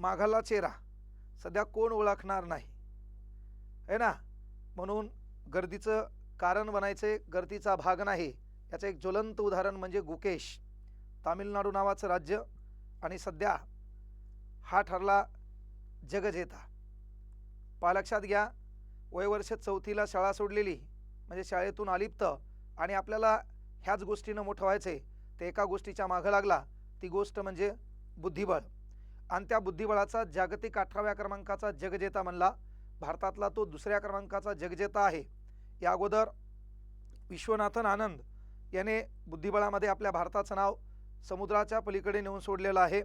माघाला चेहरा. सध्या कोण ओळखणार नाही. आहे ना? म्हणून गर्दीचं कारण बनायचे गर्दीचा भाग नाही. याचं एक ज्वलंत उदाहरण म्हणजे गुकेश. तामिळनाडू नावाचं राज्य आणि सध्या हा ठरला जगजेता पा लक्षात घ्या. वयवर्ष चौथीला शाळा सोडलेली म्हणजे शाळेतून अलिप्त आणि आपल्याला ह्याच गोष्टीनं मोठं व्हायचे ते एका गोष्टीच्या मागं लागला. ती गोष्ट म्हणजे बुद्धिबळ. आणि त्या बुद्धिबळाचा जागतिक अठराव्या क्रमांकाचा जगजेता म्हणला. भारतातला तो दुसऱ्या क्रमांकाचा जगजेता आहे. या अगोदर विश्वनाथन आनंद याने बुद्धिबळामध्ये आपल्या भारताचं नाव समुद्राच्या पलीकडे नेऊन सोडलेलं आहे.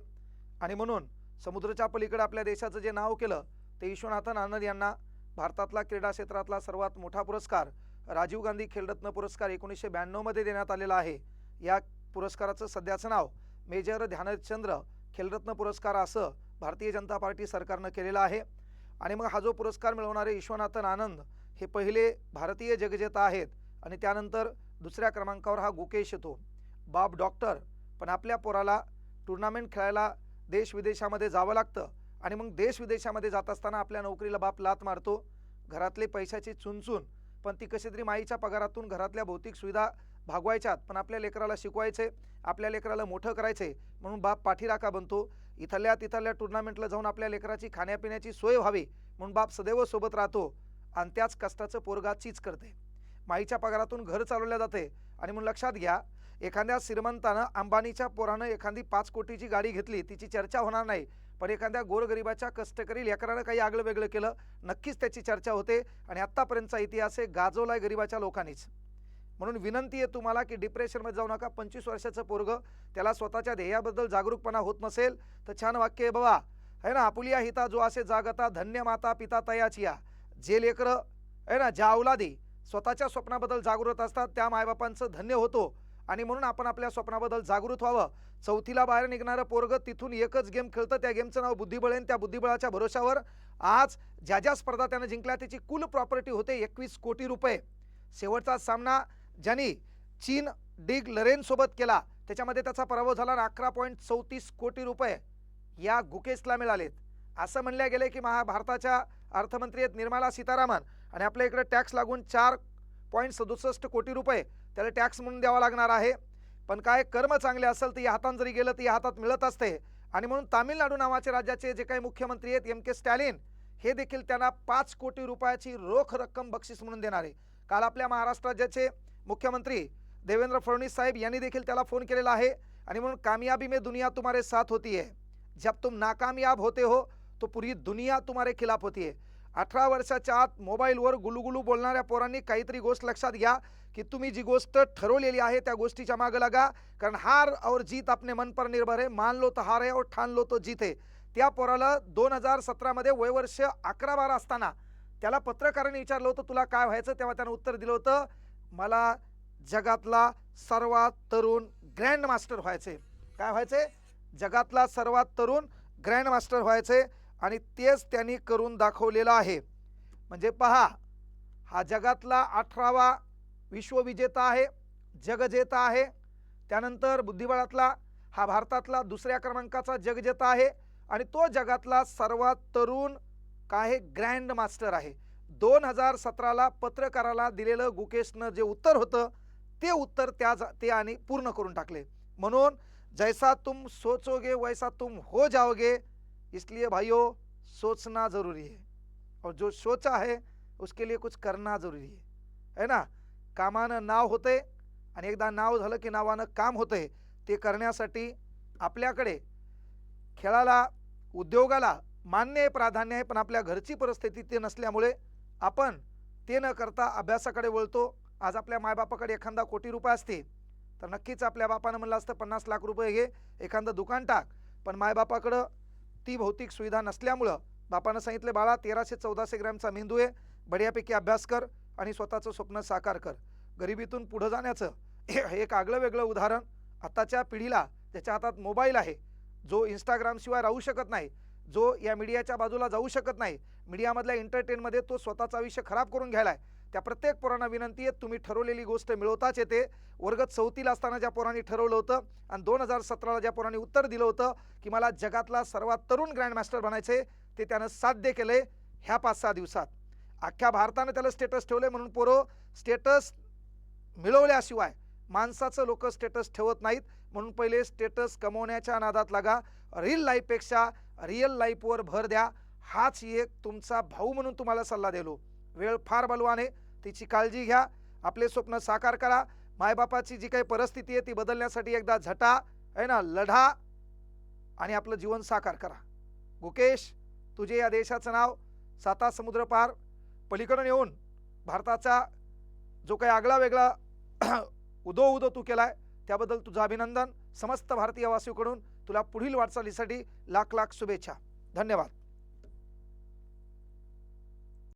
आणि म्हणून समुद्राच्या पलीकडे आपल्या देशाचं जे नाव केलं ते विश्वनाथन आनंद यांना भारतातला क्रीडा क्षेत्रातला सर्वात मोठा पुरस्कार राजीव गांधी खेलरत्न पुरस्कार एकोणीसशे ब्याण्णवमध्ये देण्यात आलेला आहे. या पुरस्काराचं सध्याचं नाव मेजर ध्यानचंद्र खेलरत्न पुरस्कार असं भारतीय जनता पार्टी सरकारनं केलेलं आहे. आणि मग हा जो पुरस्कार मिळवणारे विश्वनाथन आनंद हे पहिले भारतीय जगजेता आहेत आणि त्यानंतर दुसऱ्या क्रमांकावर हा गुकेश येतो. बाप डॉक्टर पण आपल्या पोराला टुर्नामेंट खेळायला देश विदेशामध्ये जावं लागतं आणि मग देश विदेशामध्ये जात असताना आपल्या नोकरीला बाप लात मारतो. घरातले पैशाची चुनचून पण ती कशी तरी माईच्या पगारातून घरातल्या भौतिक सुविधा भागवायच्यात पण आपल्या लेकराला शिकवायचे आपल्या लेकराला मोठं करायचे म्हणून बाप पाठीराखा बनतो. इथल्या तिथल्या टुर्नामेंटला जाऊन आपल्या लेकराची खाण्यापिण्याची सोय व्हावी म्हणून बाप सदैव सोबत राहतो आणि त्याच कष्टाचं पोरगा चीच करते. माईच्या पगारातून घर चालवल्या जाते आणि म्हणून लक्षात घ्या एखाद्या श्रीमंतानं अंबानीच्या पोरानं एखादी पाच कोटीची गाडी घेतली तिची चर्चा होणार नाही. पण एखाद्या गोरगरिबाच्या कष्टकरी लेकरानं काही आगळं वेगळं केलं नक्कीच त्याची चर्चा होते आणि आत्तापर्यंतचा इतिहास आहे गाजवलाय गरिबाच्या लोकांनीच. म्हणून विनंती आहे तुम्हाला की डिप्रेशनमध्ये जाऊ नका. पंचवीस वर्षाचं पोरगं त्याला स्वतःच्या ध्येयाबद्दल जागरूकपणा होत नसेल तर छान वाक्य आहे बाबा. है ना? आपुलिया हिता जो असे जागता धन्य माता पिता तयाचिया जे लेकरं आहे ना? ज्या अवलादी स्वतःच्या स्वप्नाबद्दल जागृत असतात त्या मायबापांचं धन्य होतो. आणि म्हणून आपण आपल्या स्वप्नाबद्दल जागृत व्हावं. चौथीला बाहेर निघणारं पोरगं तिथून एकच गेम खेळतं. त्या गेमचं नाव बुद्धिबळ आहे त्या बुद्धिबळाच्या भरोशावर आज ज्या ज्या स्पर्धा त्यानं जिंकल्या त्याची कुल प्रॉपर्टी होते एकवीस कोटी रुपये. शेवटचा सामना ज्यांनी चीन डिग लरेनसोबत केला त्याच्यामध्ये त्याचा पराभव झाला अकरा पॉईंट चौतीस कोटी रुपये या गुकेशला मिळालेत. असं म्हणल्या गेले की महाभारताच्या अर्थमंत्री आहेत निर्मला सीतारामन आणि आपल्या इकडे टॅक्स लागून चार पॉईंट सदुसष्ट कोटी रुपये त्याला टॅक्स म्हणून द्यावा लागणार आहे. पण काय कर्म चांगले असेल तर या हातात जरी गेलं तर या हातात मिळत असते. आणि म्हणून तामिळनाडू नावाचे राज्याचे जे काही मुख्यमंत्री आहेत एम के स्टॅलिन हे देखील त्यांना पाच कोटी रुपयाची रोख रक्कम बक्षीस म्हणून देणार. आहे काल आपल्या महाराष्ट्र राज्याचे मुख्यमंत्री देवेंद्र फडणवीस साहेब यांनी देखील त्याला फोन केलेला आहे. आणि म्हणून कामयाबी में दुनिया तुम्हारे साथ होती है. जब तुम नाकामयाब होते हो तो पूरी दुनिया तुम्हारे खिलाफ होती है. अठरा वर्षाच्या आत मोबाईलवर गुलुगुलू बोलणाऱ्या पोरांनी काहीतरी गोष्ट लक्षात घ्या की तुम्ही जी गोष्ट ठरवलेली आहे त्या गोष्टीच्या मागं लगा. कारण हार और जीत आपले मन पर निर्भर आहे मान लो तो हार आहे और ठाणलो तो जीत आहे त्या पोराला दोन हजार सतरामध्ये वयवर्ष अकरा बारा असताना त्याला पत्रकारांनी विचारलं होतं तुला काय व्हायचं? तेव्हा त्यानं उत्तर दिलं होतं मला जगातला सर्वात तरुण ग्रँड मास्टर व्हायचे. काय व्हायचे? जगातला सर्वात तरुण ग्रँड मास्टर व्हायचे आणि तेच त्यांनी करून दाखवलेलं आहे. म्हणजे पहा हा जगातला अठरावा विश्वविजेता आहे जगजेता आहे. त्यानंतर बुद्धिबळातला हा भारतातला दुसऱ्या क्रमांकाचा जगजेता आहे आणि तो जगातला सर्वात तरुण काय ग्रँड मास्टर आहे. दोन हजार सतराला पत्रकाराला दिलेलं गुकेशनं जे उत्तर होतं ते उत्तर त्या जा- ते आणि पूर्ण करून टाकले. म्हणून जैसा तुम सोचोगे वैसा तुम हो जाओगे इसलिए भाइयों सोचना ज़रूरी है. और जो सोचा है उसके लिए कुछ करना ज़रूरी है. है ना? कामानं नाव होते आणि एकदा नाव झालं की नावानं काम होते ते करण्यासाठी आपल्याकडे खेळाला उद्योगाला मान्य आहे प्राधान्य आहे पण आपल्या घरची परिस्थिती ते नसल्यामुळे आपण ते न करता अभ्यासाकडे वळतो. आज आपल्या मायबापाकडे एखादा कोटी रुपये असते तर नक्कीच आपल्या बापानं म्हणलं असतं पन्नास लाख रुपये घे एखादं दुकान टाक. पण मायबापाकडं ती भौतिक सुविधा नसल्यामुळं बापानं सांगितलं बाळा तेराशे चौदाशे ग्रॅमचा मेंदू आहे बढियापैकी अभ्यास कर आणि स्वतःचं स्वप्न साकार कर. गरिबीतून पुढं जाण्याचं हे एक आगळं वेगळं उदाहरण आत्ताच्या पिढीला ज्याच्या हातात मोबाईल आहे जो इंस्टाग्रामशिवाय राहू शकत नाही जो या मीडियाच्या बाजूला जाऊ शकत नाही मीडियामधल्या एंटरटेनमध्ये तो स्वतःचा आयुष्य खराब करून घ्यायला आहे त्या प्रत्येक पोरांना विनंती आहे तुम्ही ठरवलेली गोष्ट मिळवताच येते. वर्ग चौथीला असताना ज्या पोरांनी ठरवलं होतं आणि दोन हजार सतराला ज्या पोरांनी उत्तर दिलं होतं की मला जगातला सर्वात तरुण ग्रँडमास्टर बनायचे ते त्यानं साध्य केले ह्या पाच सहा दिवसात. अख्ख्या भारतानं त्याला स्टेटस ठेवले म्हणून पोरं स्टेटस मिळवल्याशिवाय माणसाचं लोक स्टेटस ठेवत नाहीत. म्हणून पहिले स्टेटस कमवण्याच्या नादात लागा. रील लाईफपेक्षा रिअल लाईफवर भर द्या. हाच एक तुमचा भाऊ म्हणून तुम्हाला सल्ला दिलो. वेळ फार बलवान आहे. तिची काळजी घ्या. आपले स्वप्न साकार करा. मायबापाची जी काही परिस्थिती आहे ती बदलण्यासाठी एकदा झटा आहे ना लढा आणि आपलं जीवन साकार करा. गुकेश तुझे या देशाचं नाव साता समुद्र पार. पलीकडून येऊन भारताचा जो काही आगळा वेगळा उदो उदो तू केलाय त्याबद्दल तुझं अभिनंदन. समस्त भारतीय वासीकडून तुला पुढील वाटचालीसाठी लाख लाख शुभेच्छा. धन्यवाद.